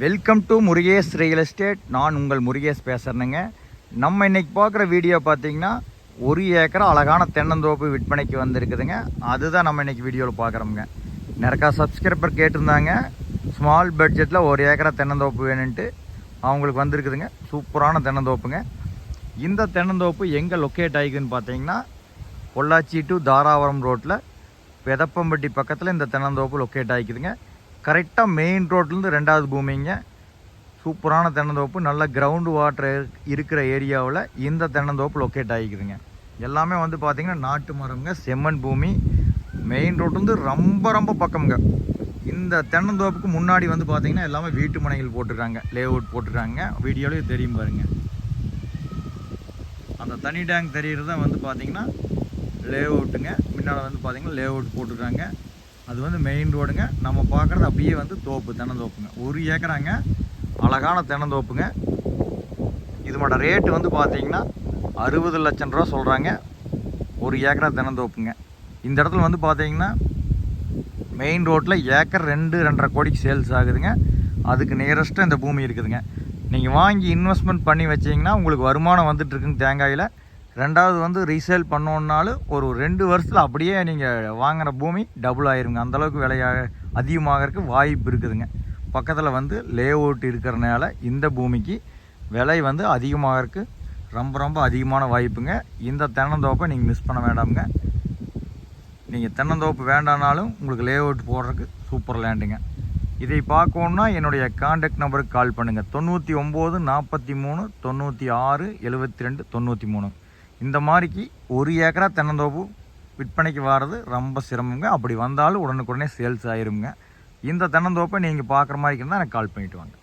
Welcome to Murugesh real estate நான் உங்கள் முருகேஷ் பேசுகிறேனுங்க நம்ம இன்னைக்கு பார்க்குற வீடியோ பார்த்தீங்கன்னா ஒரு ஏக்கர் அழகான தென்னந்தோப்பு விற்பனைக்கு வந்திருக்குதுங்க. அதுதான் நம்ம இன்னைக்கு வீடியோவில் பார்க்குறோமுங்க. நிறையா சப்ஸ்கிரைபர் கேட்டிருந்தாங்க. ஸ்மால் பட்ஜெட்டில் ஒரு ஏக்கரா தென்னந்தோப்பு வேணுன்ட்டு அவங்களுக்கு வந்திருக்குதுங்க. சூப்பரான தென்னந்தோப்புங்க. இந்த தென்னந்தோப்பு எங்கே லொக்கேட் ஆகிக்குன்னு பார்த்தீங்கன்னா பொள்ளாச்சி டு தாராபுரம் ரோட்டில் பெதப்பம்பட்டி பக்கத்தில் இந்த தென்னந்தோப்பு லொக்கேட் ஆகிக்குதுங்க. கரெக்டாக மெயின் ரோட்லேருந்து ரெண்டாவது பூமிங்க. சூப்பரான தென்னந்தோப்பு நல்ல கிரவுண்டு வாட்டர் இருக்கிற ஏரியாவில் இந்த தென்னந்தோப்பு லொக்கேட் ஆகிக்குதுங்க. எல்லாமே வந்து பார்த்திங்கன்னா நாட்டு மரம்ங்க செம்மண் பூமி. மெயின் ரோட்லேருந்து ரொம்ப ரொம்ப பக்கம்ங்க. இந்த தென்னந்தோப்புக்கு முன்னாடி வந்து பார்த்திங்கன்னா எல்லாமே வீட்டு மனைகள் போட்டுருக்காங்க. லே அவுட் போட்டிருக்காங்க. வீடியோலேயும் தெரியும் பாருங்கள் அந்த தனி டேங்க் தெரிகிறது தான் வந்து பார்த்திங்கன்னா லே அவுட்டுங்க முன்னால் வந்து பார்த்திங்கன்னா லே அவுட் போட்டுருக்காங்க. அது வந்து மெயின் ரோடுங்க நம்ம பார்க்குறது அப்படியே வந்து தோப்பு தென்னந்தோப்புங்க. ஒரு ஏக்கராங்க அழகான தென்னந்தோப்புங்க. இதோட ரேட்டு வந்து பார்த்தீங்கன்னா அறுபது லட்சம் ரூபா சொல்கிறாங்க ஒரு ஏக்கரா தென்னந்தோப்புங்க. இந்த இடத்துல வந்து பார்த்தீங்கன்னா மெயின் ரோட்டில் ஏக்கர் ரெண்டு ரெண்டரை கோடிக்கு சேல்ஸ் ஆகுதுங்க. அதுக்கு நியரஸ்ட்டாக இந்த பூமி இருக்குதுங்க. நீங்கள் வாங்கி இன்வெஸ்ட்மெண்ட் பண்ணி வச்சிங்கன்னா உங்களுக்கு வருமானம் வந்துட்டுருக்குங்க தேங்காயில். ரெண்டாவது வந்து ரீசேல் பண்ணோன்னாலும் ஒரு ரெண்டு வருஷத்தில் அப்படியே நீங்கள் வாங்குகிற பூமி டபுள் ஆயிருங்க. அந்தளவுக்கு விலையாக அதிகமாகிறதுக்கு வாய்ப்பு இருக்குதுங்க. பக்கத்தில் வந்து லே அவுட் இருக்கிறனால இந்த பூமிக்கு விலை வந்து அதிகமாகறதுக்கு ரொம்ப ரொம்ப அதிகமான வாய்ப்புங்க. இந்த தென்னந்தோப்பை நீங்கள் மிஸ் பண்ண வேண்டாமுங்க. நீங்கள் தென்னந்தோப்பு வேண்டானாலும் உங்களுக்கு லே அவுட் போடுறதுக்கு சூப்பர் லேண்டுங்க இதை பார்க்கணுன்னா என்னுடைய காண்டாக்ட் நம்பருக்கு கால் பண்ணுங்கள் தொண்ணூற்றி ஒம்பது நாற்பத்தி மூணு தொண்ணூற்றி ஆறு எழுபத்தி ரெண்டு தொண்ணூற்றி மூணு. இந்த மாதிரிக்கு ஒரு ஏக்கரா தென்னந்தோப்பு விற்பனைக்கு வர்றது ரொம்ப சிரமங்க. அப்படி வந்தாலும் உடனுக்குடனே சேல்ஸ் ஆயிருங்க. இந்த தென்னந்தோப்பை நீங்கள் பார்க்குற மாதிரி இருந்தால் எனக்கு கால் பண்ணிவிட்டு வாங்க.